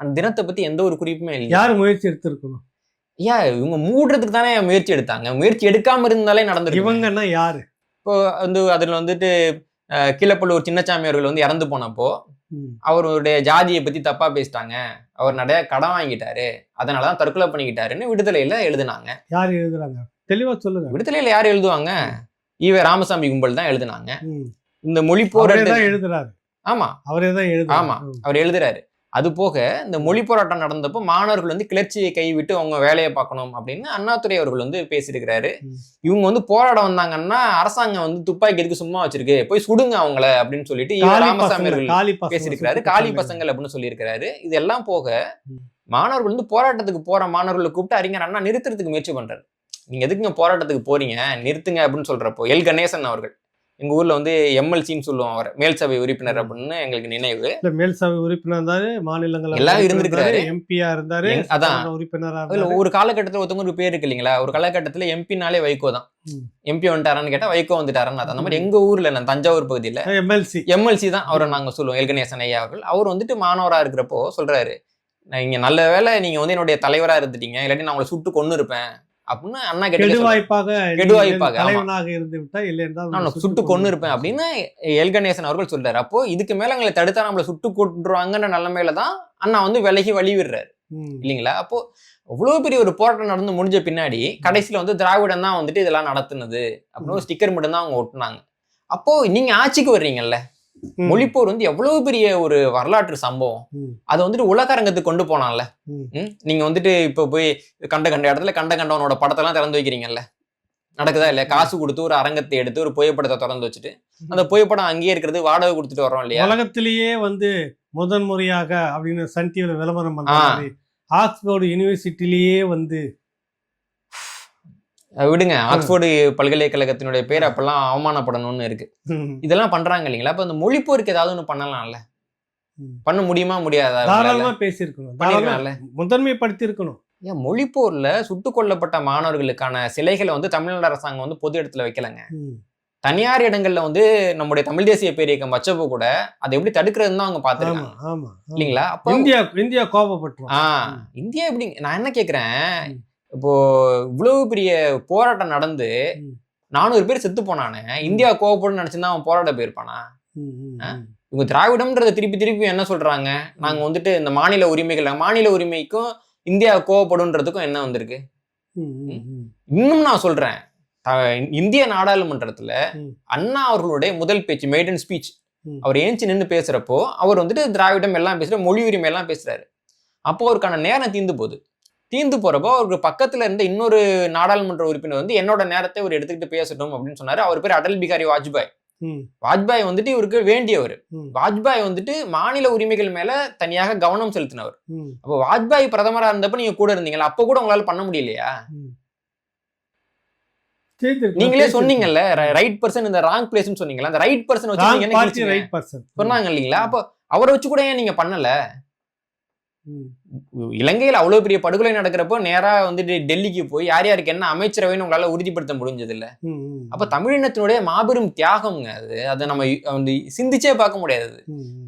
அந்த தினத்தை பத்தி எந்த ஒரு குறிப்புமே இல்லை யார் முயற்சி எடுத்திருக்கணும்? ஏன் இவங்க மூடுறதுக்கு தானே முயற்சி எடுத்தாங்க. முயற்சி எடுக்காம இருந்தாலே நடந்திருக்கு இவங்கன்னா யாரு? இப்போ வந்து அதுல வந்துட்டு கீழப்பள்ளூர் சின்னசாமி அவர்கள் வந்து இறந்து போனப்போ. அவருடைய ஜாதியை பத்தி தப்பா பேசிட்டாங்க. அவர் நிறைய கடன் வாங்கிட்டாரு. அதனாலதான் தற்கொலை பண்ணிக்கிட்டாருன்னு விடுதலையில எழுதுனாங்க. யார் எழுதுறாங்க? தெளிவா சொல்லுங்க. விடுதலையில யார் எழுதுவாங்க? ஈவே ராமசாமி கும்பல் தான் எழுதுனாங்க. இந்த மொழி போர் அவரே தான் எழுதுறாரு. ஆமா. அவரே தான் எழுதுறாரு. ஆமா. அவர் எழுதுறாரு. அது போக இந்த மொழி போராட்டம் நடந்தப்போ மாணவர்கள் வந்து கிளர்ச்சியை கைவிட்டு அவங்க வேலையை பார்க்கணும் அப்படின்னு அண்ணாதுரை அவர்கள் வந்து பேசியிருக்கிறாரு. இவங்க வந்து போராட வந்தாங்கன்னா அரசாங்கம் வந்து துப்பாக்கி எதுக்கு சும்மா வச்சிருக்கு? போய் சுடுங்க அவங்கள அப்படின்னு சொல்லிட்டு காளி ராமசாமி அவர்கள் காளி பேசியிருக்கிறாரு. கொண்டாங்க. பசங்கள் அப்படின்னு சொல்லியிருக்கிறாரு. இதெல்லாம் போக. மாணவர்கள் வந்து போராட்டத்துக்கு போற மாணவர்களை கூப்பிட்டு அறிஞர் அண்ணா நிறுத்துறதுக்கு முயற்சி பண்றாரு. நீங்க எதுக்குங்க போராட்டத்துக்கு போறீங்க? நிறுத்துங்க அப்படின்னு சொல்றப்போ எல். கணேசன் அவர்கள் எங்க ஊர்ல வந்து எம்எல்சின்னு சொல்லுவோம் அவர் மேல் சபை உறுப்பினர். அப்படின்னு எங்களுக்கு நினைவு இல்ல மேல் சபை உறுப்பினர் இருந்தாரு மாநிலங்களவை எல்லாம் இருந்திருக்காரு. இருந்தாரு, எம்பியா இருந்தாரு அதான். உறுப்பினரா இருந்தாரு ஒரு காலகட்டத்துல ஒருத்தவங்க ஒரு பேர் இருக்கு இல்லைங்களா ஒரு காலகட்டத்துல எம்பினாலே வைகோ தான். எம்பி வந்துட்டாரான்னு கேட்டா வைகோ வந்துட்டாரான்னு. அந்த மாதிரி எங்க ஊர்ல நான் தஞ்சாவூர் பகுதியில எம்எல்சி எம்எல்சி தான் அவரை நாங்க சொல்லுவோம் எல் கணேசன் ஐயா அவர்கள் அவர் வந்துட்டு மாணவரா இருக்கிறப்போ சொல்றாரு நீங்க நல்ல வேளை நீங்க வந்து என்னுடைய தலைவரா இருந்துட்டீங்க இல்லாட்டி நான் உங்களை சுட்டு கொன்னு இருப்பேன் அப்படின்னு அண்ணா கெடுவாய்ப்பாக கெடுவாய்ப்பாக. தலைவனாக இருந்து விட்டா இல்லை என்றால் நான் சுட்டு கொன்னு இருப்பேன் அப்படின்னு எல். கணேசன் அவர்கள் சொல்றாரு. அப்போ இதுக்கு மேல எங்களை தடுத்தா நம்மளை சுட்டு கொண்டுருவாங்கன்ற நிலைமையில தான் அண்ணா வந்து விலகி வழி விடுறாரு. இல்லைங்களா? அப்போ அவ்வளவு பெரிய ஒரு போராட்டம் நடந்து முடிஞ்ச பின்னாடி கடைசியில வந்து திராவிடம் தான் வந்துட்டு இதெல்லாம் நடத்துனது அப்படின்னு ஒரு ஸ்டிக்கர் மட்டும் தான் அவங்க ஒட்டுனாங்க. அப்போ நீங்க ஆட்சிக்கு வர்றீங்கல்ல. மொழிப்போர் வந்து எவ்வளவு பெரிய ஒரு வரலாற்று சம்பவம். அதை வந்துட்டு உலக அரங்கத்துக்கு கொண்டு போனான்ல? நீங்க வந்துட்டு இப்போ போய் கண்ட கண்ட இடத்துல கண்ட கண்டவனோட படத்தெல்லாம் திறந்து வைக்கிறீங்கல்ல. நடக்குதா இல்லையா? காசு கொடுத்து ஒரு அரங்கத்தை எடுத்து ஒரு புகைப்படத்தை திறந்து வச்சுட்டு அந்த புகைப்படம் அங்கேயே இருக்கிறது வாடகை கொடுத்துட்டு வரோம் இல்லையா? உலகத்திலேயே வந்து முதன் முறையாக அப்படின்னு சன் டிவில விளம்பரம் பண்றாரு ஆக்ஸ்போர்டு யூனிவர்சிட்டிலேயே வந்து விடுங்க. ஆக்ஸ்போர்டு பல்கலைக்கழகத்தினுடைய பேர் அப்பெல்லாம் அவமானப்படணும்னு இருக்கு. இதெல்லாம் பண்றாங்க இல்லைங்களா அப்ப அந்த மொழிப்போருக்கு ஏதாவது ஒண்ணு பண்ணலாம்ல. பண்ண முடியுமா முடியாதா? தாராளமா பேசியிருக்கணும். பண்ணிருக்கலாம்ல? முதன்மைப்படுத்தி இருக்கணும் ஏன் மொழிப்போர்ல சுட்டுக் கொல்லப்பட்ட மாணவர்களுக்கான சிலைகளை வந்து தமிழ்நாடு அரசாங்கம் வந்து பொது இடத்துல வைக்கலங்க. தனியார் இடங்கள்ல வந்து நம்முடைய தமிழ் தேசிய பேரியக்கம் வச்சப்போ கூட அதை எப்படி தடுக்கிறதுன்னு தான் அவங்க ஆமா. இல்லைங்களா? அப்போ இந்தியா இந்தியா கோபப்பட்டுரும். ஆ இந்தியா எப்படி நான் என்ன கேக்குறேன்? இப்போ இவ்வளவு பெரிய போராட்டம் நடந்து. நானூறு பேர் செத்து போனானே இந்தியா கோவப்படும் நினைச்சிருந்தா அவன் போராட போயிருப்பானா. இவங்க திராவிடம்ன்றத திருப்பி திருப்பி என்ன சொல்றாங்க? நாங்க வந்துட்டு இந்த மாநில உரிமைகள் மாநில உரிமைக்கும் இந்தியா கோவப்படுன்றதுக்கும் என்ன வந்திருக்கு. இன்னும் நான் சொல்றேன். இந்திய நாடாளுமன்றத்துல. அண்ணா அவர்களுடைய முதல் பேச்சு மேடன் ஸ்பீச். அவர் ஏஞ்சி நின்று பேசுறப்போ அவர் வந்துட்டு திராவிடம் எல்லாம் பேசுற மொழி உரிமை எல்லாம் பேசுறாரு. அப்போ அவருக்கான நேரம் தீந்து போகுது தீந்து போறப்போ அவருக்கு பக்கத்துல இருந்த இன்னொரு நாடாளுமன்ற உறுப்பினர் வந்து என்னோட நேரத்தை அவர் எடுத்துக்கிட்டு பேசட்டும் அப்படின்னு சொன்னாரு. அவர் பேர் அடல் பிகாரி வாஜ்பாய். வாஜ்பாய் வந்துட்டு இவருக்கு வேண்டியவர். வாஜ்பாய் வந்துட்டு மாநில உரிமைகள் மேல தனியாக கவனம் செலுத்தினவர். அப்போ வாஜ்பாய் பிரதமரா இருந்தப்ப நீங்க கூட இருந்தீங்களா அப்போ கூட உங்களால பண்ண முடியலையா? நீங்களே. சொன்னீங்கல்ல ரைட் பர்சன் இந்த ராங் பிளேஸ்னு சொன்னீங்கல்ல அந்த ரைட் பர்சன் வச்சு. சொன்னாங்க இல்லீங்களா? அப்போ அவரை வச்சு கூட ஏன் நீங்க பண்ணல? இலங்கையில் அவ்வளவு பெரிய படுகொலை நடக்கிறப்போ நேரா வந்துட்டு டெல்லிக்கு போய் யார் யாருக்கு என்ன அமைச்சரவைன்னு உங்களால உறுதிப்படுத்த முடிஞ்சது இல்ல ம், ம், அப்ப தமிழினத்தினுடைய மாபெரும் தியாகம்ங்க அது. அதை நம்ம வந்து சிந்திச்சே பார்க்க முடியாது.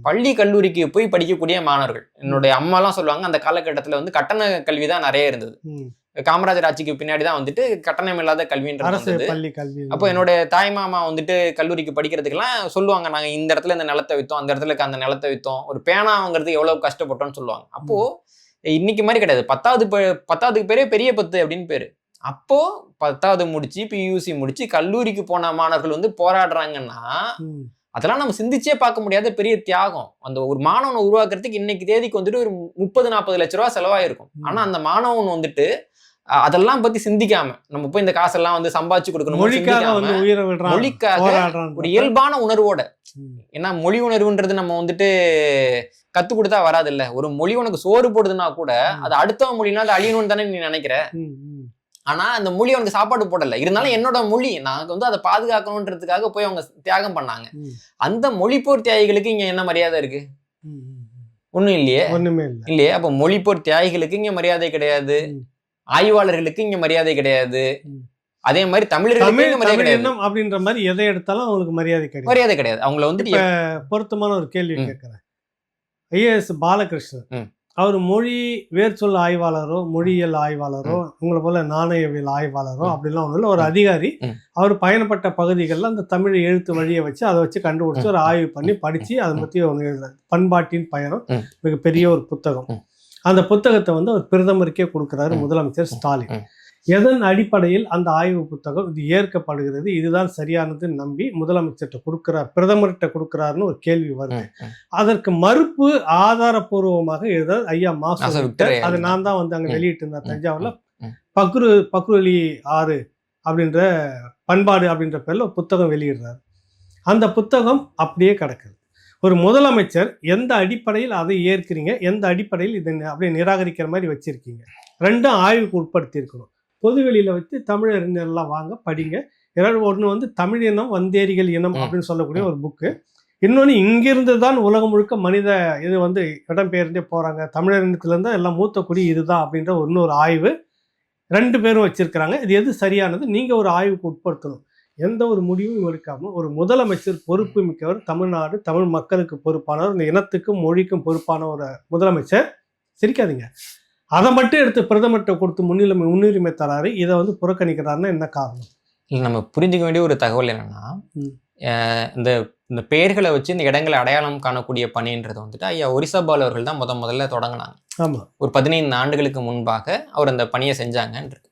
பள்ளி கல்லூரிக்கு போய் படிக்கக்கூடிய மாணவர்கள். என்னுடைய அம்மாலாம் சொல்லுவாங்க அந்த காலகட்டத்துல வந்து கட்டண கல்வி தான் நிறைய இருந்தது. காமராஜர் ஆட்சிக்கு பின்னாடி தான் வந்துட்டு கட்டணம் இல்லாத கல்வின்றது அப்போ என்னோட தாய் மாமா வந்துட்டு கல்லூரிக்கு படிக்கிறதுக்கெல்லாம் சொல்லுவாங்க நாங்க இந்த இடத்துல இந்த நிலத்தை வித்தோம் அந்த இடத்துல அந்த நிலத்தை வித்தோம். ஒரு பேனா வாங்குறதுக்கு எவ்வளவு கஷ்டப்பட்டோம்னு சொல்லுவாங்க. அப்போ இன்னைக்கு மாதிரி கிடையாது. பத்தாவது பத்தாவதுக்கு பேரே பெரிய பத்து அப்படின்னு பேரு. அப்போ பத்தாவது முடிச்சு பியூசி முடிச்சு கல்லூரிக்கு போன மாணவர்கள் வந்து போராடுறாங்கன்னா அதெல்லாம் நம்ம சிந்திச்சே பார்க்க முடியாத பெரிய தியாகம். அந்த ஒரு மாணவனை உருவாக்குறதுக்கு இன்னைக்கு தேதிக்கு வந்துட்டு ஒரு முப்பது நாற்பது லட்ச ரூபா செலவாயிருக்கும். ஆனா அந்த மாணவன் வந்துட்டு அதெல்லாம் பத்தி சிந்திக்காம நம்ம போய் இந்த காசெல்லாம் வந்து சம்பாதிச்சு கொடுக்கணும் மொழிக்காக வந்து உயிரை விடுறான் மொழிக்காக போராடுறான். ஒரு இயல்பான உணர்வோட. ஏன்னா மொழி உணர்வுன்றது நம்ம வந்துட்டு கத்து கொடுத்தா வராது இல்ல ஒரு மொழி உனக்கு சோறு போடுதுன்னா கூட அது அடுத்த மொழினா அது அழியணும்னு தானே நீ நினைக்கிற. ஆனா அந்த மொழி அவனுக்கு சாப்பாடு போடல. இருந்தாலும் என்னோட மொழி நான் வந்து அதை பாதுகாக்கணுன்றதுக்காக போய் அவங்க தியாகம் பண்ணாங்க. அந்த மொழிப்போர் தியாகிகளுக்கு இங்க என்ன மரியாதை இருக்கு. ஒண்ணும் இல்லையே? ஒண்ணுமே இல்ல. இல்லையே? அப்ப மொழிப்போர் தியாகிகளுக்கு இங்க மரியாதை கிடையாது. ஆய்வாளர்களுக்கு இங்க மரியாதை கிடையாது. அதே மாதிரி தமிழர்களுக்கு மரியாதை கிடையாது அப்படின்ற மாதிரி எதை எடுத்தாலும் அவங்களுக்கு மரியாதை கிடையாது மரியாதை கிடையாது அவங்கள இப்ப பொருத்தமான ஒரு கேள்வி. கேட்கிறேன் ஐஏஎஸ் பாலகிருஷ்ணன். அவர் மொழி வேர்ச்சொல் ஆய்வாளரோ மொழியியல் ஆய்வாளரோ உங்களை போல நாணயவியல் ஆய்வாளரோ. அப்படிலாம் ஒன்றும் இல்லை ஒரு அதிகாரி. அவர் பயணப்பட்ட பகுதிகளில் அந்த தமிழ் எழுத்து வழியை வச்சு அதை வச்சு கண்டுபிடிச்சு ஒரு ஆய்வு பண்ணி படிச்சு அதை. பற்றி ஒன்று எழுதுறாரு பண்பாட்டின் பயணம். மிகப்பெரிய ஒரு புத்தகம். அந்த புத்தகத்தை வந்து அவர் பிரதமருக்கே கொடுக்குறாரு. முதலமைச்சர் ஸ்டாலின். எதன் அடிப்படையில் அந்த ஆய்வு புத்தகம் இது ஏற்கப்படுகிறது இதுதான் சரியானதுன்னு நம்பி முதலமைச்சர்கிட்ட கொடுக்குறார் பிரதமர்கிட்ட கொடுக்குறாருன்னு ஒரு கேள்வி வருது. அதற்கு மறுப்பு ஆதாரப்பூர்வமாக எழுத ஐயா மாசு அது. நான் தான் வந்து அங்க ம். வெளியிட்டு இருந்தேன் ம், தஞ்சாவூர்ல. பக்ரு பக்ருலி ஆறு அப்படின்ற பண்பாடு அப்படின்ற பேர்ல புத்தகம் வெளியிடுறாரு அந்த புத்தகம் அப்படியே கிடக்குது ஒரு முதலமைச்சர் எந்த அடிப்படையில் அதை ஏற்கிறீங்க? எந்த அடிப்படையில் இதை அப்படியே நிராகரிக்கிற மாதிரி வச்சிருக்கீங்க? ரெண்டும் ஆய்வுக்கு உட்படுத்தி இருக்கணும் பொதுவெளியில வச்சு தமிழறிஞர்லாம் வாங்க படிங்க. இரண்டு ஒன்று வந்து தமிழ் இனம் வந்தேரிகள் இனம். அப்படின்னு சொல்லக்கூடிய ஒரு புக்கு இன்னொன்று இங்கிருந்து தான் உலகம் முழுக்க மனித இது வந்து இடம்பெயர்ந்தே போறாங்க. தமிழர் இனத்திலேருந்து எல்லாம் மூத்த குடி இதுதான் அப்படின்ற இன்னொரு ஆய்வு. ரெண்டு பேரும் வச்சிருக்கிறாங்க. இது எது சரியானது? நீங்க ஒரு ஆய்வுக்கு உட்படுத்தணும். எந்த ஒரு முடிவும் எடுக்காம ஒரு முதலமைச்சர் பொறுப்பு மிக்கவர் தமிழ்நாடு தமிழ் மக்களுக்கு பொறுப்பானவர் இந்த இனத்துக்கும் மொழிக்கும் பொறுப்பான ஒரு முதலமைச்சர் சிரிக்காதீங்க. அதை மட்டும் எடுத்து பிரதமர்கிட்ட கொடுத்து முன்னிலைமை முன்னுரிமை தராரு இதை வந்து புறக்கணிக்கிறாருன்னா என்ன காரணம்? இல்ல நம்ம புரிஞ்சுக்க வேண்டிய ஒரு தகவல் என்னன்னா இந்த இந்த பெயர்களை வச்சு இந்த இடங்களை அடையாளம் காணக்கூடிய பணின்றது வந்துட்டு ஐயா ஒரிசா பாலு அவர்கள் தான் முத முதல்ல தொடங்கினாங்க. ஆமா. ஒரு பதினைந்து ஆண்டுகளுக்கு முன்பாக அவர் அந்த பணியை செஞ்சாங்கன்னு இருக்கு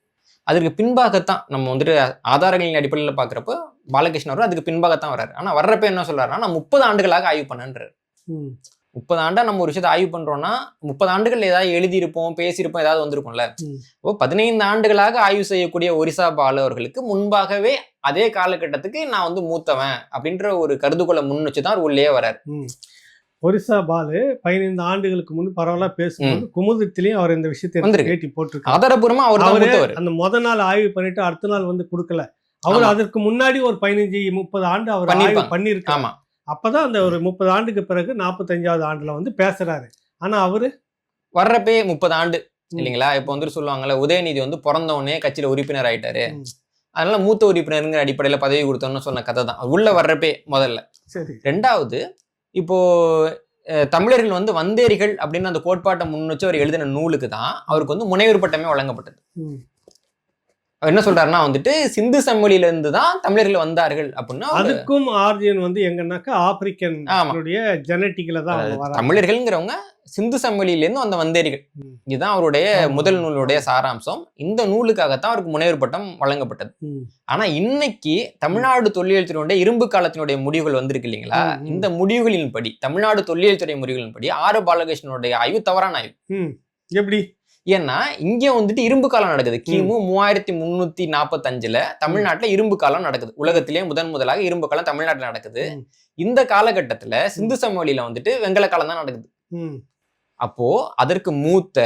அதற்கு பின்பாகத்தான் நம்ம வந்துட்டு ஆதாரங்களின் அடிப்படையில் பார்க்குறப்போ பாலகிருஷ்ணன் அவர் அதுக்கு பின்பாகத்தான் வர்றாரு. ஆனால் வர்றப்ப என்ன சொல்றாருன்னா நான் முப்பது ஆண்டுகளாக ஆய்வு பண்ணன்றாரு. முப்பது ஆண்டா நம்ம ஒரு விஷயத்தை ஆய்வு பண்றோம்னா முப்பது ஆண்டுகள் ஏதாவது எழுதியிருப்போம் பேசியிருப்போம் ஏதாவது வந்திருக்கும்ல. ஓ பதினைந்து ஆண்டுகளாக ஆய்வு செய்யக்கூடிய ஒரிசா பாலு அவர்களுக்கு முன்பாகவே அதே காலகட்டத்துக்கு நான் வந்து மூத்தவன் அப்படின்ற ஒரு கருதுகோளை முன் வச்சு தான் அவர் உள்ளே வராரு. ஒரிசா பாலு பதினைந்து ஆண்டுகளுக்கு முன்பு பரவலா பேசும்போது குமுதத்திலையும் அவர் இந்த விஷயத்தை. பேட்டி போட்டிருக்காரு. ஆதாரபூர்வமா அவர் அந்த முத நாள் ஆய்வு பண்ணிட்டு அடுத்த நாள் வந்து கொடுக்கல. அவர். அதற்கு முன்னாடி ஒரு பதினஞ்சு முப்பது ஆண்டு அவர் ஆய்வு ஆமா. அப்பதான் அந்த ஒரு முப்பது ஆண்டுக்கு பிறகு நாற்பத்தஞ்சாவது ஆண்டுல வந்து பேசுறாரு. ஆனா அவரு வர்றப்பே முப்பது ஆண்டு. இல்லைங்களா? இப்போ வந்துட்டு சொல்லுவாங்கல்ல உதயநிதி வந்து பிறந்த உடனே கட்சியில உறுப்பினர் ஆயிட்டாரு. அதனால மூத்த உறுப்பினருங்கிற அடிப்படையில பதவி கொடுத்தோம்னு சொன்ன கதை தான் உள்ள வர்றப்பே முதல்ல. சரி. ரெண்டாவது இப்போ தமிழர்கள் வந்து வந்தேரிகள் அப்படின்னு அந்த கோட்பாட்டை முன் வச்சு அவர் எழுதின நூலுக்கு தான் அவருக்கு வந்து முனைவர் பட்டமே வழங்கப்பட்டது. அவர் என்ன சொல்றாருன்னா வந்துட்டு சிந்து சமவெளியில இருந்து தான் தமிழர்கள் வந்தார்கள் அப்படின்னா அதுக்கும் ஆர்ஜின் வந்து எங்கன்னாக்கா ஆப்பிரிக்கன். ஜெனட்டிக்ல தான் தமிழர்கள்ங்கிறவங்க சிந்து சமவெளியிலேருந்து வந்த வந்தேரிகள். இதுதான் அவருடைய. முதல் நூலுடைய சாராம்சம் இந்த நூலுக்காகத்தான் அவருக்கு முனைவர் பட்டம் வழங்கப்பட்டது. ஆனா இன்னைக்கு தமிழ்நாடு தொல்லியல் துறையுடைய இரும்பு காலத்தினுடைய முடிவுகள் வந்திருக்கு இல்லைங்களா. இந்த முடிவுகளின்படி தமிழ்நாடு தொல்லியல் துறை முடிவுகளின்படி ஆறு பாலகிருஷ்ணனுடைய ஆய்வு தவறான ஆய்வு. எப்படி ஏன்னா இங்க வந்துட்டு இரும்பு காலம் நடக்குது கிமு மூவாயிரத்தி முன்னூத்தி நாற்பத்தஞ்சுல தமிழ்நாட்டுல இரும்பு காலம் நடக்குது உலகத்திலேயே முதன் முதலாக இரும்பு காலம் தமிழ்நாட்டுல நடக்குது. இந்த காலகட்டத்துல சிந்து சமவெளியில வந்துட்டு வெங்கல காலம் தான் நடக்குது. அப்போ அதற்கு மூத்த.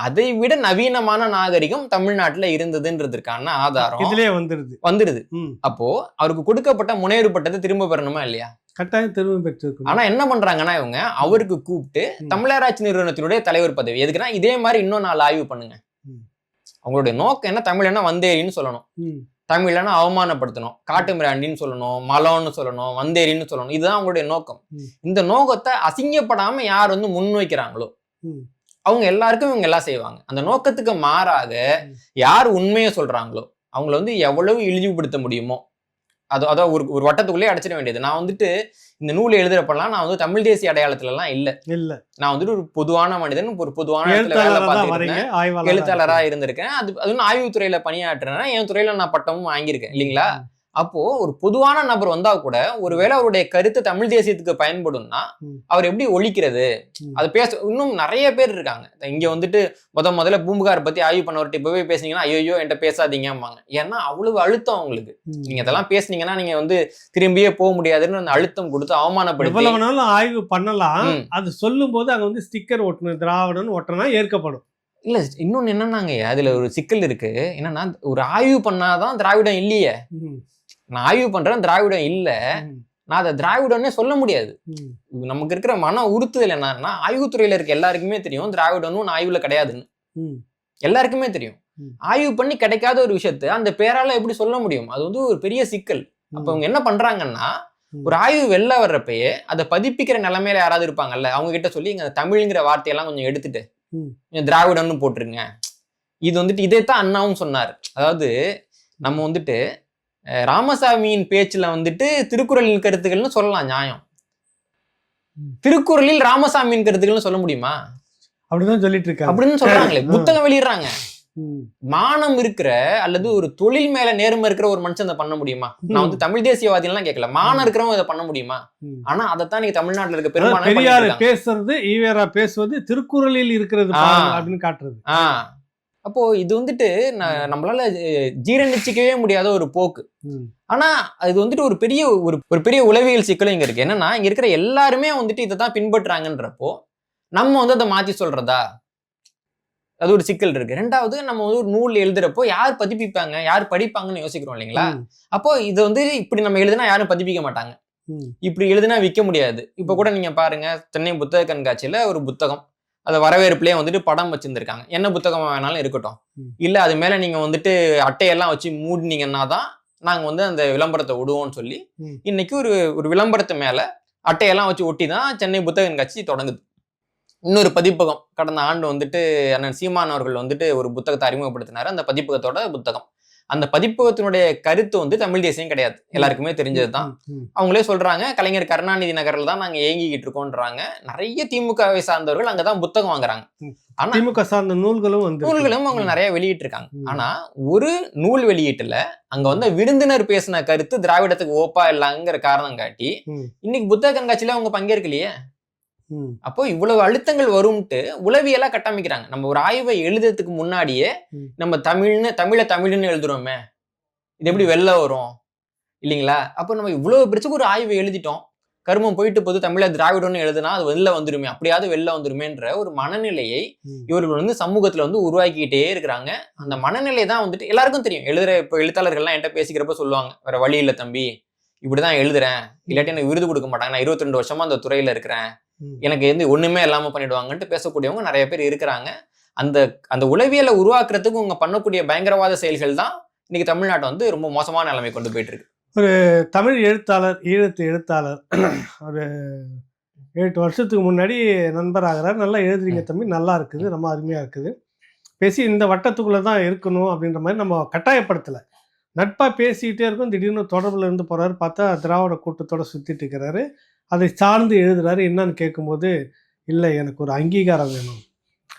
அதை விட நவீனமான நாகரிகம் தமிழ்நாட்டுல இருந்ததுன்றதுக்கான ஆதாரம் இதுலயே வந்துருது வந்துடுது ம். அப்போ அவருக்கு கொடுக்கப்பட்ட முனைவர் பட்டத்தை திரும்ப பெறணுமா இல்லையா கட்டாயம் திரும்ப பெற்றிருக்கணும் ஆனா என்ன பண்றாங்கன்னா இவங்க அவருக்கு கூப்பிட்டு. தமிழராட்சி நிறுவனத்தினுடைய தலைவர் பதவி எதுக்குன்னா இதே மாதிரி இன்னும் நாலு ஆய்வு பண்ணுங்க. அவங்களுடைய நோக்கம் என்ன தமிழ் என்ன வந்தேரின்னு சொல்லணும். தமிழனா அவமானப்படுத்தணும் காட்டு மிராண்டின்னு சொல்லணும் மலம்னு சொல்லணும் வந்தேரின்னு சொல்லணும் இதுதான் அவங்களுடைய நோக்கம். இந்த நோக்கத்தை அசிங்கப்படாம யார் வந்து முன்வைக்கிறாங்களோ. அவங்க எல்லாருக்கும் இவங்க எல்லாம் செய்வாங்க அந்த நோக்கத்துக்கு மாறாக. யார் உண்மையை சொல்றாங்களோ அவங்கள வந்து எவ்வளவு இழிவுபடுத்த முடியுமோ அது அதான் ஒரு ஒரு வட்டத்துக்குள்ளே அடைச்சிட வேண்டியது. நான் வந்துட்டு இந்த நூலை எழுதுறப்பெல்லாம் நான் வந்து தமிழ் தேசிய அடையாளத்துல எல்லாம் இல்ல. இல்ல. நான் வந்துட்டு ஒரு பொதுவான மனிதன் ஒரு பொதுவான இடத்துல வேலை எழுத்தாளரா தான் பார்த்துட்டு வரீங்க இருந்தேன். ஆய்வாளரா எழுத்தாளரா இருந்திருக்கேன். அது அதுவும் ஆய்வுத் துறையில பணியாற்றுறேன்னா என் துறையில நான் பட்டமும் வாங்கியிருக்கேன் இல்லைங்களா? அப்போ ஒரு பொதுவான நபர் வந்தா கூட ஒருவேளை அவருடைய கருத்து தமிழ் தேசியத்துக்கு பயன்படும்னா. அவர் எப்படி ஒழிக்கிறது. அது பேச இன்னும் நிறைய பேர் இருக்காங்க இங்க வந்துட்டு முத முதல்ல பூம்புகார் பத்தி ஆய்வு பண்ணவர்கிட்ட இப்பவே பேசுனீங்கன்னா ஐயோ என்கிட்ட பேசாதீங்கம்பாங்க ஏன்னா அவ்வளவு அழுத்தம் அவங்களுக்கு. நீங்க இதெல்லாம் பேசுனீங்கன்னா நீங்க வந்து திரும்பியே போக முடியாதுன்னு அந்த அழுத்தம் கொடுத்து அவமானப்படுத்தி ஆய்வு பண்ணலாம். அது சொல்லும் போது அங்க வந்து ஸ்டிக்கர் ஒட்டணும் திராவிடன் ஒட்டினா ஏற்கப்படும் இல்ல இன்னொன்னு என்னன்னாங்க அதுல ஒரு சிக்கல் இருக்கு என்னன்னா ஒரு ஆய்வு பண்ணாதான் திராவிடம் இல்லையே. நான் ஆய்வு பண்றேன் திராவிடம் இல்ல. நான் அதை திராவிடம்னே சொல்ல முடியாது. நமக்கு இருக்கிற மன உறுத்துதல் என்னன்னா ஆய்வுத்துறையில இருக்க எல்லாருக்குமே தெரியும் திராவிடம்னு ஆய்வுல கிடையாதுன்னு. எல்லாருக்குமே தெரியும். ஆய்வு பண்ணி கிடைக்காத ஒரு விஷயத்த அந்த பேரால எப்படி சொல்ல முடியும் அது வந்து ஒரு பெரிய சிக்கல் அப்ப அவங்க என்ன பண்றாங்கன்னா. ஒரு ஆய்வு வெளில வர்றப்பயே அதை பதிப்பிக்கிற நிலைமையில யாராவது இருப்பாங்கல்ல அவங்க கிட்ட சொல்லி இங்க தமிழ்ங்கிற வார்த்தையெல்லாம் கொஞ்சம் எடுத்துட்டு ம். திராவிடன்னு போட்டுருங்க இது வந்துட்டு இதைத்தான் அண்ணாவும் சொன்னார் அதாவது நம்ம வந்துட்டு ராமசாமியின் பேச்சுல வந்துட்டு திருக்குறளின் கருத்துக்கள்னு சொல்லலாம் நியாயம். திருக்குறளில் ராமசாமியின் கருத்துக்கள்னு சொல்ல முடியுமா? அப்படிதான் சொல்லிட்டு இருக்காங்க. அப்படின்னு சொல்றாங்களே. புத்தகம் வெளியிடுறாங்க. மானம் இருக்கிற அல்லது ஒரு தொழில் மேல நேர்மை இருக்கிற ஒரு மனுஷன் அதை பண்ண முடியுமா? நான் வந்து தமிழ் தேசியவாதிகள்லாம் கேட்கல. மானம் இருக்கிறவங்க இதை பண்ண முடியுமா. ஆனா அதைத்தான் நீங்க தமிழ்நாட்டுல இருக்க பெரும்பாலும். பேசுறது ஈவேரா பேசுவது திருக்குறளில் இருக்கிறது அப்படின்னு காட்டுறது. ஆ. அப்போ இது வந்துட்டு நம்மளால ஜீரணிச்சிக்கவே முடியாத ஒரு போக்கு. ஆனா அது வந்துட்டு ஒரு பெரிய ஒரு ஒரு பெரிய உளவியல் சிக்கலும் இங்க இருக்கு. என்னன்னா இங்க இருக்கிற எல்லாருமே வந்துட்டு இதை தான் பின்பற்றுறாங்கன்றப்போ நம்ம வந்து அதை மாத்தி சொல்றதா? அது ஒரு சிக்கல் இருக்கு. ரெண்டாவது நம்ம வந்து ஒரு நூல் எழுதுறப்போ யார் பதிப்பிப்பாங்க? யார் படிப்பாங்கன்னு யோசிக்கிறோம் இல்லைங்களா. அப்போ இது வந்து இப்படி நம்ம எழுதுனா யாரும் பதிப்பிக்க மாட்டாங்க. இப்படி எழுதுனா விற்க முடியாது. இப்போ கூட நீங்க பாருங்க சென்னை புத்தக கண்காட்சியில ஒரு புத்தகம். அதை வரவேற்புலயே வந்துட்டு படம் வச்சிருந்திருக்காங்க. என்ன புத்தகமா வேணாலும் இருக்கட்டும். இல்ல அது மேல நீங்க வந்துட்டு அட்டையெல்லாம் வச்சு மூடினீங்கன்னா தான் நாங்க வந்து அந்த விளம்பரத்தை விடுவோம்னு சொல்லி. இன்னைக்கு ஒரு ஒரு விளம்பரத்து மேல அட்டையெல்லாம் வச்சு ஒட்டி தான் சென்னை புத்தக கண்காட்சி தொடங்குது. இன்னொரு பதிப்பகம் கடந்த ஆண்டு வந்துட்டு அண்ணன் சீமான் அவர்கள் வந்துட்டு ஒரு புத்தகத்தை அறிமுகப்படுத்தினாரு. அந்த பதிப்பகத்தோட புத்தகம். அந்த பதிப்பகத்தினுடைய கருத்து வந்து தமிழ் தேசியம் கிடையாது எல்லாருக்குமே தெரிஞ்சது தான். அவங்களே சொல்றாங்க கலைஞர் கருணாநிதி நகர்ல தான் நாங்க ஏங்கிக்கிட்டு இருக்கோம்ன்றாங்க நிறைய திமுகவை சார்ந்தவர்கள் அங்கதான் புத்தகம் வாங்குறாங்க. ஆனா திமுக சார்ந்த நூல்களும் வந்து நூல்களும் அவங்க நிறைய வெளியிட்டு இருக்காங்க. ஆனா ஒரு நூல் வெளியீட்டுல அங்க வந்து விருந்தினர் பேசின கருத்து திராவிடத்துக்கு ஓப்பா இல்லைங்கிற காரணம் காட்டி. இன்னைக்கு புத்தக கண்காட்சியில அவங்க பங்கேற்கலையே. அப்போ இவ்வளவு அழுத்தங்கள் வரும்ட்டு உளவியலா கட்டமைக்கிறாங்க. நம்ம ஒரு ஆய்வை எழுதுறதுக்கு முன்னாடியே. நம்ம தமிழ்னு தமிழை தமிழ்னு எழுதுறோமே. இது எப்படி வெளில வரும்? இல்லைங்களா? அப்போ நம்ம இவ்வளவு பிரச்சனை ஒரு ஆய்வை எழுதிட்டோம். கருமம் போயிட்டு போது தமிழை திராவிடம்னு எழுதுனா அது வெளில வந்துருமே. அப்படியாவது வெளில வந்துருமேன்ற ஒரு மனநிலையை. இவர்கள் வந்து சமூகத்துல வந்து உருவாக்கிக்கிட்டே இருக்கிறாங்க. அந்த மனநிலை தான் வந்துட்டு எல்லாருக்கும் தெரியும். எழுதுற இப்போ எழுத்தாளர்கள்லாம் என்கிட்ட பேசிக்கிறப்ப சொல்லுவாங்க. வேற வழி இல்லை தம்பி. இப்படிதான் எழுதுறேன். இல்லாட்டி எனக்கு விருது கொடுக்க மாட்டாங்க. நான் 22 வருஷமா அந்த துறையில இருக்கிறேன். எனக்கு வந்து ஒண்ணுமே இல்லாம பண்ணிடுவாங்கன்ட்டு பேசக்கூடியவங்க நிறைய பேர் இருக்கிறாங்க. அந்த அந்த உளவியலை உருவாக்குறதுக்கு உங்க பண்ணக்கூடிய பயங்கரவாத செயல்கள் தான் இன்னைக்கு தமிழ்நாட்டை வந்து ரொம்ப மோசமான நிலைமை கொண்டு போயிட்டு இருக்கு தமிழ் எழுத்தாளர் ஈழத்து எழுத்தாளர் ஒரு எட்டு வருஷத்துக்கு முன்னாடி நண்பராகிறார். நல்லா எழுதுறீங்க தம்பி நல்லா இருக்குது ரொம்ப அருமையாக இருக்குது. பேசி இந்த வட்டத்துக்குள்ளே தான் இருக்கணும் அப்படின்ற மாதிரி நம்ம கட்டாயப்படுத்தலை. நட்பாக பேசிக்கிட்டே இருக்கும். திடீர்னு தொடர்பில் இருந்து போகிறாரு பார்த்தா திராவிட கூட்டத்தோட சுற்றிட்டு இருக்கிறாரு. அதை சார்ந்து எழுதுறாரு. என்னன்னு கேட்கும்போது இல்லை எனக்கு ஒரு அங்கீகாரம் வேணும்.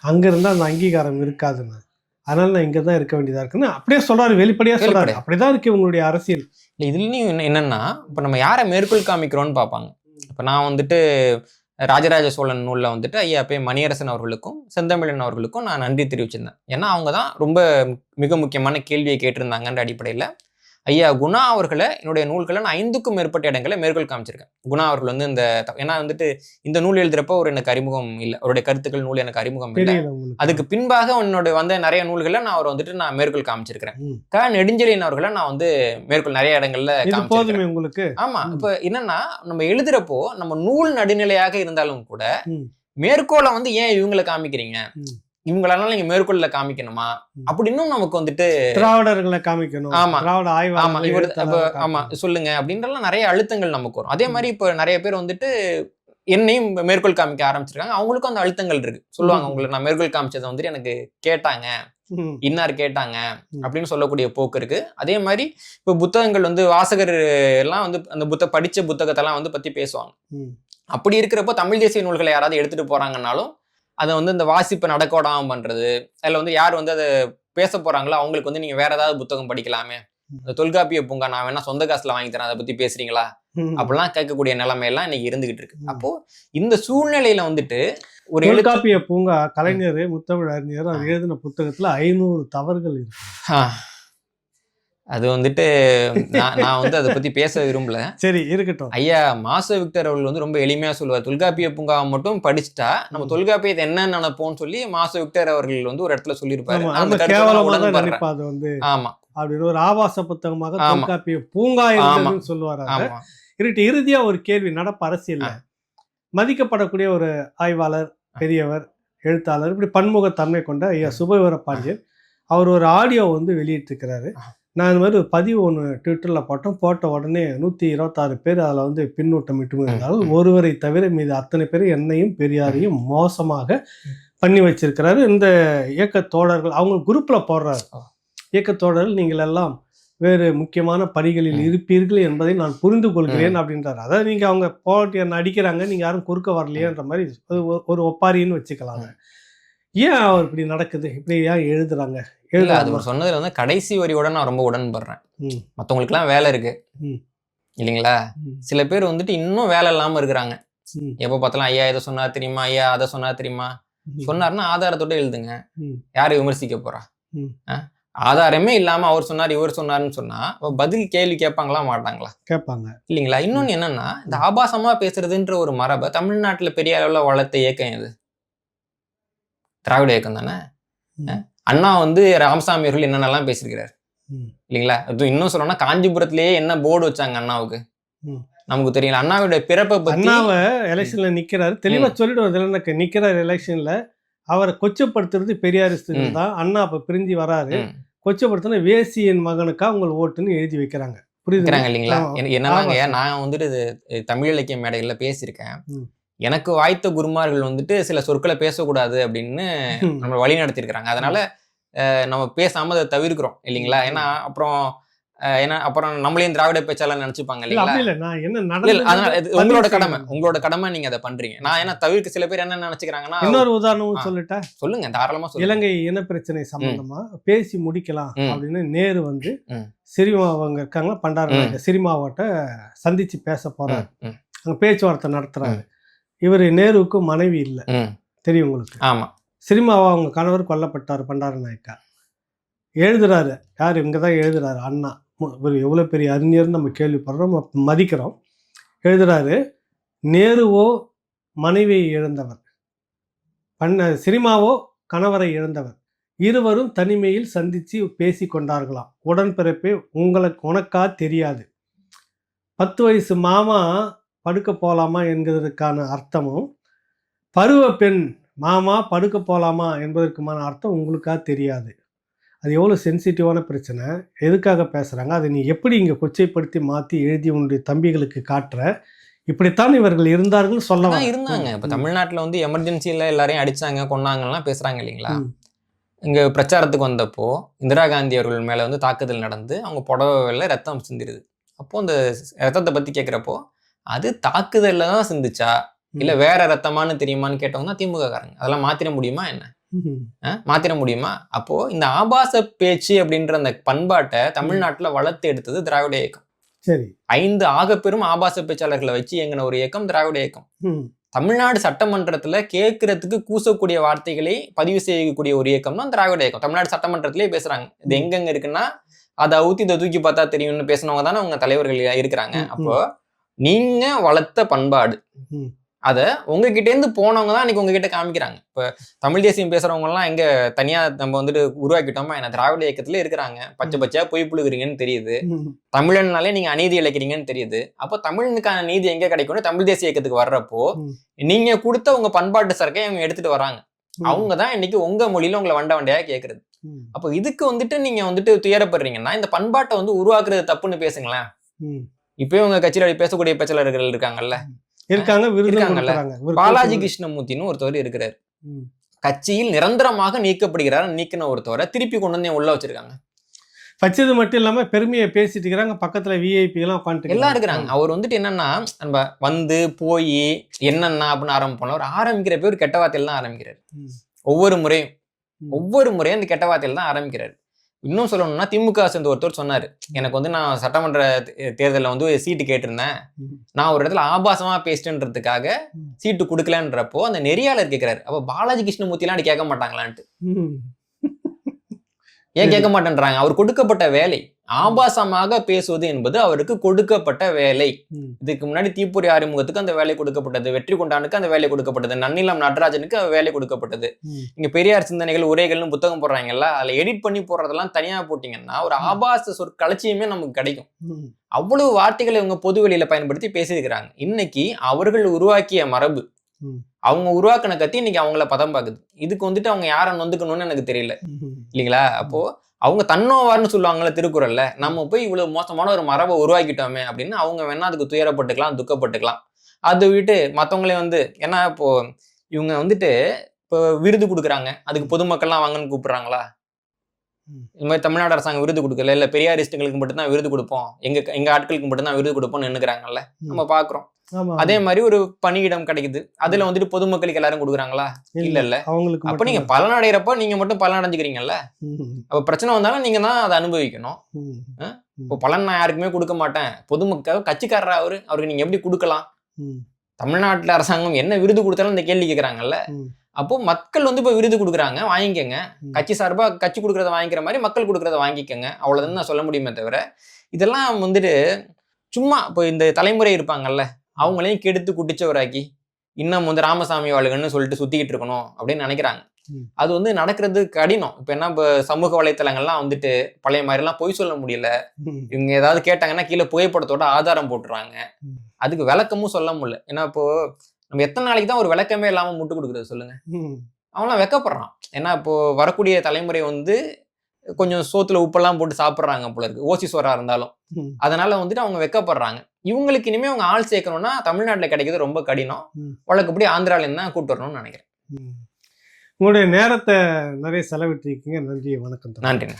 அங்கே இருந்தால் அந்த அங்கீகாரம் இருக்காதுன்னு. அதனால நான் இங்கே தான் இருக்க வேண்டியதாக இருக்குன்னு அப்படியே சொல்றாரு. வெளிப்படையாக சொல்றாரு. வெளிப்படையா. அப்படிதான் இருக்கு உங்களுடைய அரசியல். இல்ல இதுலயும் என்ன- என்னன்னா இப்ப நம்ம யாரை மேற்கோள் காமிக்கிறோம்னு பார்ப்பாங்க. இப்ப நான் வந்துட்டு ராஜராஜ சோழன் நூலில் வந்துட்டு ஐயா பே மணியரசன் அவர்களுக்கும் செந்தமிழன் அவர்களுக்கும் நான் நன்றி தெரிவிச்சிருந்தேன். ஏன்னா அவங்க தான் ரொம்ப மிக முக்கியமான கேள்வியை கேட்டிருந்தாங்கன்ற அடிப்படையில் ஐயா குணா அவர்களை என்னுடைய நூல்களை நான் ஐந்துக்கும் மேற்பட்ட இடங்களை மேற்கோள் காமிச்சிருக்கேன். குணா அவர்கள் வந்து இந்த ஏன்னா வந்துட்டு இந்த நூல் எழுதுறப்போ ஒரு எனக்கு அறிமுகம் இல்லை அவருடைய கருத்துக்கள் நூல் எனக்கு அறிமுகம் இல்லை. அதுக்கு பின்பாக உன்னோட வந்த நிறைய நூல்களை நான் அவர் வந்துட்டு நான் மேற்கோள் காமிச்சிருக்கிறேன். க. நெடுஞ்செழியன் அவர்களை நான் வந்து மேற்கோள் நிறைய இடங்கள்ல போதுமே உங்களுக்கு? ஆமா. இப்ப என்னன்னா நம்ம எழுதுறப்போ நம்ம நூல் நடுநிலையாக இருந்தாலும் கூட. மேற்கோளை வந்து ஏன் இவங்களை காமிக்கிறீங்க? ம். இவங்களெல்லாம் நீங்க மேற்கோள்ல காமிக்கணுமா ம். அப்படின்னும் நமக்கு வந்துட்டு திராவிடர்களை காமிக்கணும் ஆமா. திராவிட ஆமா ஆய்வாளர்களை இவர் ஆமா. சொல்லுங்க அப்படின்றலாம் நிறைய அழுத்தங்கள் நமக்கு வரும் அதே. மாதிரி இப்ப நிறைய பேர் வந்துட்டு என்னையும் மேற்கோள் காமிக்க ஆரம்பிச்சிருக்காங்க அவங்களுக்கும் அந்த அழுத்தங்கள் இருக்கு சொல்லுவாங்க. உங்களுக்கு நான் மேற்கோள் காமிச்சதை வந்துட்டு எனக்கு கேட்டாங்க. இன்னார் கேட்டாங்க. அப்படின்னு சொல்லக்கூடிய போக்கு இருக்கு அதே மாதிரி இப்போ புத்தகங்கள் வந்து வாசகர் எல்லாம் வந்து அந்த புத்த படிச்ச புத்தகத்தெல்லாம் வந்து பத்தி பேசுவாங்க. அப்படி இருக்கிறப்போ தமிழ் தேசிய நூல்களை யாராவது எடுத்துட்டு போறாங்கன்னாலும் அதை வந்து இந்த வாசிப்பை நடக்க விடாம பண்றது அதுல வந்து யார் வந்து அதை பேச போறாங்களோ அவங்களுக்கு வந்து நீங்க வேற ஏதாவது புத்தகம் படிக்கலாமே. இந்த தொல்காப்பிய பூங்கா நான் வேணா சொந்த காசுல வாங்கி தரேன் அதை பத்தி பேசுறீங்களா. அப்படிலாம் கேட்கக்கூடிய நிலைமையெல்லாம் இன்னைக்கு இருந்துகிட்டு இருக்கு. அப்போ இந்த சூழ்நிலையில வந்துட்டு ஒரு தொல்காப்பிய பூங்கா கலைஞர் முத்தமிழ் அறிஞர் எழுதின புத்தகத்துல ஐநூறு தவறுகள் இருக்கு. அது வந்துட்டு நான் நான் வந்து அதை பத்தி பேச விரும்பல. சரி இருக்கட்டும். ஐயா மாச விக்டர் அவர்கள் வந்து ரொம்ப எளிமையா சொல்லுவார் தொல்காப்பிய பூங்காவை மட்டும் படிச்சுட்டா நம்ம. தொல்காப்பியத்தை என்ன நினைப்போம்னு சொல்லி மாச விக்டர் அவர்கள் வந்து ஒரு இடத்துல சொல்லியிருப்பாரு. ஆமா அப்படின்னு ஒரு ஆபாச புத்தகமாக. தொல்காப்பிய பூங்கா சொல்லுவாரு இருட்டு இறுதியா ஒரு கேள்வி நடப்பு அரசியல்ல. மதிக்கப்படக்கூடிய ஒரு ஆய்வாளர் பெரியவர் எழுத்தாளர் இப்படி பன்முகத்தன்மை கொண்ட ஐயா சுபவீர பாண்டியன் அவர் ஒரு ஆடியோ வந்து வெளியிட்டிருக்கிறாரு. நான் இந்த மாதிரி பதிவு ஒன்று ட்விட்டரில் போட்டோம். போட்ட உடனே நூற்றி இருபத்தாறு பேர் அதில் வந்து பின்னூட்டம் இட்டு இருந்தாலும் ஒருவரை தவிர மீது அத்தனை பேர் என்னையும் பெரியாரையும் மோசமாக பண்ணி வச்சிருக்கிறாரு. இந்த இயக்க தோழர்கள் அவங்க குரூப்ல போடுறாரு. இயக்க தோழர்கள் நீங்கள் எல்லாம் வேறு முக்கியமான பணிகளில். இருப்பீர்கள் என்பதை நான் புரிந்து கொள்கிறேன் அப்படின்றாரு. அதாவது நீங்க அவங்க போட்டி என்ன அடிக்கிறாங்க நீங்க யாரும் குறுக்க வரலையேன்ற மாதிரி ஒரு ஒப்பாரின்னு வச்சுக்கலாங்க. ஏன் அவர் இப்படி நடக்குது? இப்படி ஏன் எழுதுறாங்க? இல்ல அது அவர் சொன்னதுல வந்து கடைசி வரியோட நான் ரொம்ப உடன்படுறேன் ம். மத்தவங்களுக்குலாம் வேலை இருக்கு. இல்லைங்களா. சில பேர் வந்துட்டு இன்னும் வேலை இல்லாம இருக்கிறாங்க. எப்ப பார்த்தாலும் ஐயா இதை சொன்னா தெரியுமா ஐயா அதை சொன்னா தெரியுமா. சொன்னாருன்னா ஆதாரத்தோட எழுதுங்க. யாரு விமர்சிக்க போறா? ஆதாரமே இல்லாம அவர் சொன்னார் இவர் சொன்னாருன்னு சொன்னா பதில் கேள்வி கேட்பாங்களா மாட்டாங்களா கேட்பாங்க இல்லைங்களா இன்னொன்னு என்னன்னா இந்த ஆபாசமா பேசுறதுன்ற ஒரு மரபை தமிழ்நாட்டுல பெரிய அளவுல வளர்த்த இயக்கம் எது திராவிட இயக்கம் தானே. அண்ணா வந்து ராமசாமி அவர்கள் என்னென்னலாம் பேசியிருக்கிறார். இல்லைங்களா? அது இன்னும் சொல்லணும்னா காஞ்சிபுரத்திலேயே என்ன போர்டு வச்சாங்க அண்ணாவுக்கு. நமக்கு தெரியல. அண்ணாவுடைய பிறப்பை பத்தி அண்ணாவை எலெக்ஷன்ல நிக்கிறாரு. தெளிவா எனக்கு நிக்கிறாரு எலெக்ஷன்ல அவரை கொச்சப்படுத்துறது பெரியாரிஸ்டுகள். தான். அண்ணா அப்ப பிரிஞ்சு வராரு. கொச்சப்படுத்தின வேசியின் மகனுக்கா உங்கள் ஓட்டுன்னு எழுதி வைக்கிறாங்க. புரியுது இருக்கிறாங்க இல்லைங்களா? ஆமா. நான் வந்துட்டு தமிழ் இலக்கிய மேடைகள்ல பேசியிருக்கேன். எனக்கு வாய்த்த குருமார்கள் வந்துட்டு சில சொற்களை பேசக்கூடாது அப்படின்னு நம்ம வழி நடத்திருக்கிறாங்க அதனால நம்ம பேசாம அதை தவிர்க்கிறோம் இல்லைங்களா? ஏன்னா அப்புறம் ஏன்னா அப்புறம் நம்மளையும் திராவிட பேச்சாளர் நினைச்சுப்பாங்க இல்ல இல்லைங்களா? உங்களோட கடமை. உங்களோட கடமை நீங்க அதை பண்றீங்க. நான் ஏன்னா தவிர்க்க சில பேர் என்ன நினைச்சுக்கிறாங்கன்னா இன்னொரு உதாரணமும் ஆ. சொல்லிட்டா? சொல்லுங்க தாராளமா இலங்கை இன பிரச்சனை சம்பந்தமா பேசி முடிக்கலாம். அப்படின்னு நேரு வந்து. சிரிமா அவங்க இருக்காங்க பண்டார சிரிமாவட்ட சந்திச்சு பேச போறாரு. அங்க பேச்சுவார்த்தை நடத்துறாரு. இவர் நேருவுக்கு மனைவி இல்ல. தெரியும் உங்களுக்கு? ஆமா. சிரிமாவா அவங்க கணவர் கொல்லப்பட்டார் பண்டார நாயக்கா. எழுதுறாரு. யார்? இங்கே தான் எழுதுறாரு. அண்ணா. இவர் எவ்வளோ பெரிய அறிஞர்னு நம்ம கேள்விப்படுறோம். மதிக்கிறோம். எழுதுறாரு நேருவோ மனைவியை இழந்தவர். பண்ண சினிமாவோ கணவரை இழந்தவர். இருவரும் தனிமையில் சந்தித்து பேசி கொண்டார்களாம். உடன்பிறப்பே உங்களுக்கு உனக்கா தெரியாது. பத்து வயசு மாமா படுக்க போகலாமா என்கிறதுக்கான அர்த்தமும் பருவ பெண் மாமா படுக்க போலாமா என்பதற்குமான அர்த்தம் உங்களுக்கா தெரியாது. அது எவ்வளோ சென்சிட்டிவான பிரச்சனை. எதுக்காக பேசுகிறாங்க அதை நீ எப்படி இங்கே கொச்சைப்படுத்தி மாற்றி எழுதி உன்னுடைய தம்பிகளுக்கு காட்டுற? இப்படித்தான் இவர்கள் இருந்தார்கள் சொல்ல அதான் வரேன். இருந்தாங்க. இப்ப. தமிழ்நாட்டுல வந்து எமர்ஜென்சில எல்லாரையும் அடிச்சாங்க கொன்னாங்கலாம் பேசுறாங்க இல்லைங்களா. இங்க பிரச்சாரத்துக்கு வந்தப்போ இந்திரா காந்தி அவர்கள் மேல வந்து தாக்குதல் நடந்து அவங்க புடவைல ரத்தம் சிந்திருது. அப்போ அந்த ரத்தத்தை பத்தி கேக்குறப்போ அது தாக்குதல்ல தான் சிந்துச்சா? இல்ல வேற ரத்தமான்னு தெரியுமான்னு கேட்டவங்க தான் திமுக காரங்க அதெல்லாம் மாத்திர முடியுமா என்ன? மாத்திர முடியுமா? அப்போ இந்த ஆபாச பேச்சு அப்படின்ற அந்த பண்பாட்டை தமிழ்நாட்டுல வளர்த்து எடுத்தது திராவிட இயக்கம். சரி. ஐந்து ஆகப்பெரும் ஆபாச பேச்சாளர்களை வச்சு இயங்கின ஒரு இயக்கம் திராவிட இயக்கம். தமிழ்நாடு சட்டமன்றத்துல கேட்கறதுக்கு கூசக்கூடிய வார்த்தைகளை பதிவு செய்யக்கூடிய ஒரு இயக்கம் தான் திராவிட இயக்கம். தமிழ்நாடு சட்டமன்றத்திலே பேசுறாங்க. இது. எங்கெங்க இருக்குன்னா அதை ஊத்தி இதை தூக்கி பார்த்தா தெரியும்னு பேசினவங்க தானே அவங்க தலைவர்கள் இருக்கிறாங்க. அப்போ நீங்க வளர்த்த பண்பாடு. அத உங்ககிட்ட இருந்து போனவங்க தான் இன்னைக்கு உங்ககிட்ட காமிக்கிறாங்க. இப்ப தமிழ் தேசியம் பேசுறவங்க எல்லாம் எங்க தனியா நம்ம வந்துட்டு உருவாக்கிட்டோமா என்ன? திராவிட இயக்கத்துல இருக்கிறாங்க. பச்சை பச்சையா பொய் புழுகுறீங்கன்னு தெரியுது. தமிழன்னாலே நீங்க அநீதி இழைக்கிறீங்கன்னு தெரியுது. அப்போ தமிழனுக்கான நீதி எங்க கிடைக்கும்னு தமிழ் தேசிய இயக்கத்துக்கு வர்றப்போ. நீங்க கொடுத்த உங்க பண்பாட்டு சரக்கை அவங்க எடுத்துட்டு வராங்க. அவங்க தான் இன்னைக்கு உங்க மொழியில உங்களை வண்ட வண்டையா கேக்குறது. ம். அப்போ இதுக்கு வந்துட்டு நீங்க வந்துட்டு துயரப்படுறீங்கன்னா இந்த பண்பாட்டை வந்து உருவாக்குறது தப்புன்னு பேசுங்களேன். ம். இப்பயும் உங்க கட்சியில பேசக்கூடிய பேச்சாளர்கள் இருக்காங்கல்ல. இருக்காங்க இருக்காங்கல்ல. பாலாஜி. கிருஷ்ணமூர்த்தின்னு ஒருத்தவர் இருக்கிறாரு. கட்சியில் நிரந்தரமாக நீக்கப்படுகிறார் நீக்கின ஒருத்தவரை திருப்பி கொண்டு வந்து உள்ள வச்சிருக்காங்க வச்சது மட்டும் இல்லாம பெருமையை பேசிட்டு இருக்கிறாங்க பக்கத்துல விஐபி எல்லாம் உட்காந்துட்டு எல்லாம் இருக்கிறாங்க அவர் வந்துட்டு என்னன்னா நம்ம வந்து போய் என்னென்ன அப்படின்னு ஆரம்பிப்போம் அவர் ஆரம்பிக்கிறப்ப ஒரு கெட்ட வார்த்தையில தான் ஆரம்பிக்கிறார். ஒவ்வொரு முறையும். ஒவ்வொரு முறையும் அந்த கெட்ட வார்த்தையில தான் ஆரம்பிக்கிறார் இன்னும் சொல்லணும்னா திமுக சேர்ந்த ஒருத்தர் சொன்னாரு எனக்கு வந்து நான் சட்டமன்ற தேர்தல்ல வந்து சீட்டு கேட்டிருந்தேன். நான் ஒரு இடத்துல ஆபாசமா பேசிட்டேன்றதுக்காக. சீட்டு கொடுக்கலன்றப்போ அந்த நெறியாளர் கேட்கிறாரு அப்ப பாலாஜி கிருஷ்ணமூர்த்திலாம் கேட்க மாட்டாங்களான்ட்டு. ஏன் கேட்க மாட்டேன்றாங்க அவர் கொடுக்கப்பட்ட வேலை ஆபாசமாக பேசுவது என்பது அவருக்கு கொடுக்கப்பட்ட வேலை. இதுக்கு முன்னாடி தீப்பொறி ஆறுமுகத்துக்கு அந்த வேலை கொடுக்கப்பட்டது வெற்றி கொண்டானுக்கு அந்த வேலை கொடுக்கப்பட்டது நன்னிலம் நடராஜனுக்கு வேலை கொடுக்கப்பட்டது. இங்க பெரியார் சிந்தனைகள் உரைகள்னு புத்தகம் போடுறாங்கல்ல அதுல எடிட் பண்ணி போடுறதெல்லாம் தனியா போட்டீங்கன்னா ஒரு. ஆபாச சொற்களச்சியமே நமக்கு கிடைக்கும். அவ்வளவு வார்த்தைகளை இவங்க பொது வெளியில பயன்படுத்தி பேசியிருக்கிறாங்க இன்னைக்கு அவர்கள் உருவாக்கிய மரபு. அவங்க உருவாக்கின கத்தி இன்னைக்கு அவங்கள பதம் பாக்குது. இதுக்கு வந்துட்டு அவங்க யாரை நொந்துக்கணும்னு எனக்கு தெரியல. இல்லைங்களா? அப்போ அவங்க தன்னோவார்னு சொல்லுவாங்கல்ல திருக்குறள்ல நம்ம போய் இவ்வளவு மோசமான ஒரு மரபை உருவாக்கிட்டோமே அப்படின்னு அவங்க வேணா அதுக்கு துயரப்பட்டுக்கலாம் துக்கப்பட்டுக்கலாம். அது விட்டு மத்தவங்களே வந்து ஏன்னா இப்போ இவங்க வந்துட்டு இப்போ விருது கொடுக்குறாங்க. அதுக்கு பொதுமக்கள்லாம் வாங்கன்னு கூப்பிடுறாங்களா? இந்த மாதிரி தமிழ்நாடு அரசாங்கம் விருது கொடுக்கல இல்ல பெரியாரிஸ்ட்டுங்களுக்கு மட்டும்தான் விருது கொடுப்போம். எங்க எங்க ஆட்களுக்கு மட்டும்தான் விருது கொடுப்போம்னு நின்னுக்கிறாங்கல்ல. ம். நம்ம பாக்குறோம். அதே மாதிரி ஒரு பணியிடம் கிடைக்குது. அதுல வந்துட்டு பொதுமக்களுக்கு எல்லாரும் கொடுக்குறாங்களா? இல்ல இல்ல அவங்களுக்கு அப்ப நீங்க பலன் அடைகிறப்ப நீங்க மட்டும் பலன் அடைஞ்சுக்கிறீங்கல்ல? அப்ப பிரச்சனை வந்தாலும் நீங்க தான் அதை அனுபவிக்கணும். இப்போ பலன் நான் யாருக்குமே கொடுக்க மாட்டேன். பொதுமக்கள் கட்சிக்காரரா அவரு அவருக்கு நீங்க எப்படி கொடுக்கலாம்? தமிழ்நாட்டுல அரசாங்கம் என்ன விருது கொடுத்தாலும் இந்த கேள்வி கேட்கறாங்கல்ல. அப்போ மக்கள் வந்து இப்போ விருது கொடுக்குறாங்க வாங்கிக்கங்க. கட்சி சார்பா கட்சி கொடுக்கறத வாங்கிக்கிற மாதிரி மக்கள் கொடுக்கறத வாங்கிக்கங்க. அவ்வளவுதான் நான் சொல்ல முடியுமே தவிர இதெல்லாம் வந்துட்டு சும்மா இப்போ இந்த தலைமுறை இருப்பாங்கல்ல அவங்களையும் கெடுத்து குட்டிச்சவராக்கி இன்னும் வந்து ராமசாமி வாழ்கன்னு சொல்லிட்டு சுத்திக்கிட்டு இருக்கணும் அப்படின்னு நினைக்கிறாங்க. அது வந்து நடக்கிறது கடினம். இப்போ என்ன இப்போ சமூக வலைத்தளங்கள்லாம் வந்துட்டு பழைய மாதிரிலாம் பொய் சொல்ல முடியல. இவங்க ஏதாவது கேட்டாங்கன்னா கீழே புகைப்படத்தோட ஆதாரம் போட்டுறாங்க. அதுக்கு விளக்கமும் சொல்ல முடியல. ஏன்னா இப்போ நம்ம எத்தனை நாளைக்கு தான் ஒரு விளக்கமே இல்லாம முட்டு கொடுக்குறது சொல்லுங்க. அவன்லாம் வெக்கப்படுறான். ஏன்னா இப்போ வரக்கூடிய தலைமுறை வந்து கொஞ்சம் சோத்துல உப்பெல்லாம் போட்டு சாப்பிட்றாங்க போல இருக்கு. ஓசி சோறா இருந்தாலும். அதனால வந்துட்டு அவங்க வெக்கப்படுறாங்க. இவங்களுக்கு இனிமே அவங்க ஆள் சேர்க்கணும்னா தமிழ்நாட்டுல கிடைக்கிறது ரொம்ப கடினம். வழக்கப்படி ஆந்திரால இருந்து தான் கூட்டு வரணும்னு நினைக்கிறேன். உங்களுடைய நேரத்தை நிறைய செலவிட்டிருக்கீங்க. நன்றி வணக்கம். நன்றிங்க.